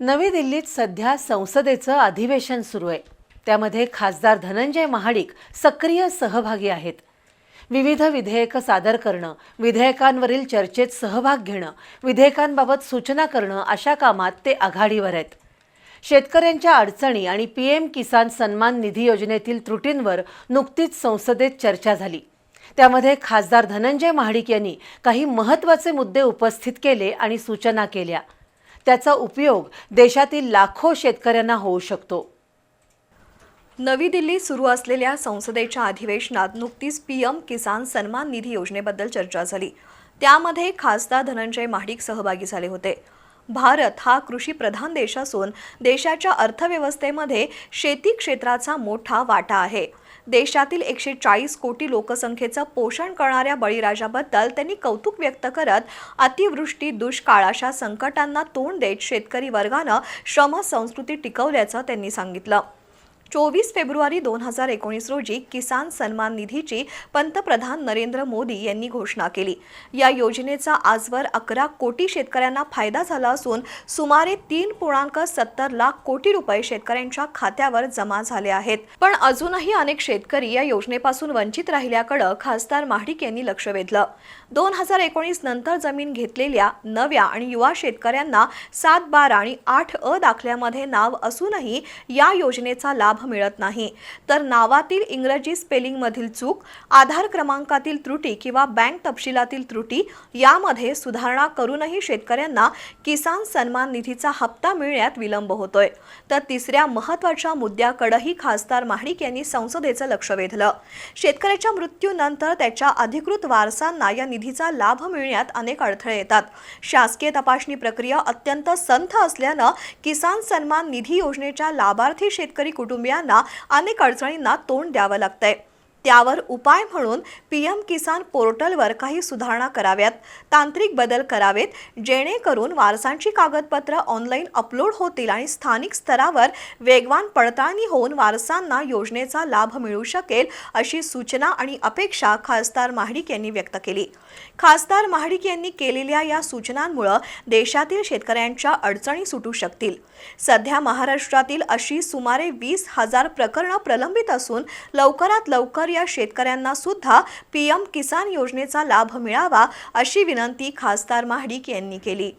नवी दिल्लीत सध्या संसदेचं अधिवेशन सुरू आहे. त्यामध्ये खासदार धनंजय महाडिक सक्रिय सहभागी आहेत. विविध विधेयकं सादर करणं विधेयकांवरील चर्चेत सहभाग घेणं विधेयकांबाबत सूचना करणं अशा कामात ते आघाडीवर आहेत. शेतकऱ्यांच्या अडचणी आणि पीएम किसान सन्मान निधी योजनेतील त्रुटींवर नुकतीच संसदेत चर्चा झाली. त्यामध्ये खासदार धनंजय महाडिक यांनी काही महत्त्वाचे मुद्दे उपस्थित केले आणि सूचना केल्या. त्याचा उपयोग देशातील लाखो शेतकऱ्यांना होऊ शकतो. नवी दिल्लीत सुरू असलेल्या संसदेच्या अधिवेशनात नुकतीच पीएम किसान सन्मान निधी योजनेबद्दल चर्चा झाली. त्यामध्ये खासदार धनंजय महाडिक सहभागी झाले होते. भारत हा कृषी प्रधान देश असून देशाच्या अर्थव्यवस्थेमध्ये शेती क्षेत्राचा मोठा वाटा आहे. देशातील एकशे चाळीस कोटी लोकसंख्येचं पोषण करणाऱ्या बळीराजाबद्दल त्यांनी कौतुक व्यक्त करत अतिवृष्टी दुष्काळ अशा संकटांना तोंड देत शेतकरी वर्गानं श्रमसंस्कृती टिकवल्याचं त्यांनी सांगितलं. चोवीस फेब्रुवारी दोन हजार एकोणीस रोजी किसान सन्मान निधीची पंतप्रधान नरेंद्र मोदी यांनी घोषणा केली. या योजनेचा आजवर अकरा कोटी शेतकऱ्यांना फायदा झाला असून सुमारे तीन पूर्णांक सत्तर लाख कोटी रुपये शेतकऱ्यांच्या खात्यावर जमा झाले आहेत. पण अजूनही अनेक शेतकरी या योजनेपासून वंचित राहिल्याकडे खासदार महाडिक यांनी लक्ष वेधलं. दोन हजार एकोणीस नंतर जमीन घेतलेल्या नव्या आणि युवा शेतकऱ्यांना सात बारा आणि आठ अ दाखल्यामध्ये नाव असूनही या योजनेचा लाभ मिळत नाही. तर नावातील इंग्रजी स्पेलिंगमधील चूक आधार क्रमांकातील त्रुटी किंवा बँक तपशिलातील त्रुटी यामध्ये सुधारणा करूनही शेतकऱ्यांना किसान सन्मान निधीचा हप्ता मिळण्यात विलंब होतोय. तर तिसऱ्या महत्त्वाच्या मुद्द्याकडेही खासदार महाडिक यांनी संसदेचं लक्ष वेधलं. शेतकऱ्याच्या मृत्यूनंतर त्याच्या अधिकृत वारसांना या निधीचा लाभ मिळण्यात अनेक अडथळे येतात. शासकीय तपासणी प्रक्रिया अत्यंत संथ असल्यानं किसान सन्मान निधी योजनेच्या लाभार्थी शेतकरी शेतकऱ्यांना अनेक अडचणींना तोंड द्यावं लागतंय. त्यावर उपाय म्हणून पीएम किसान पोर्टलवर काही सुधारणा कराव्यात तांत्रिक बदल करावेत जेणेकरून वारसांची कागदपत्र ऑनलाईन अपलोड होतील आणि स्थानिक स्तरावर वेगवान पडताळणी होऊन वारसांना योजनेचा लाभ मिळू शकेल अशी सूचना आणि अपेक्षा खासदार महाडिक यांनी व्यक्त केली. खासदार महाडिक यांनी केलेल्या या सूचनांमुळं देशातील शेतकऱ्यांच्या अडचणी सुटू शकतील. सध्या महाराष्ट्रातील अशी सुमारे वीस हजार प्रकरणं प्रलंबित असून लवकरात लवकर या शेतकऱ्यांना सुद्धा पीएम किसान योजनेचा लाभ मिळावा अशी विनंती खासदार महाडिक यांनी केली.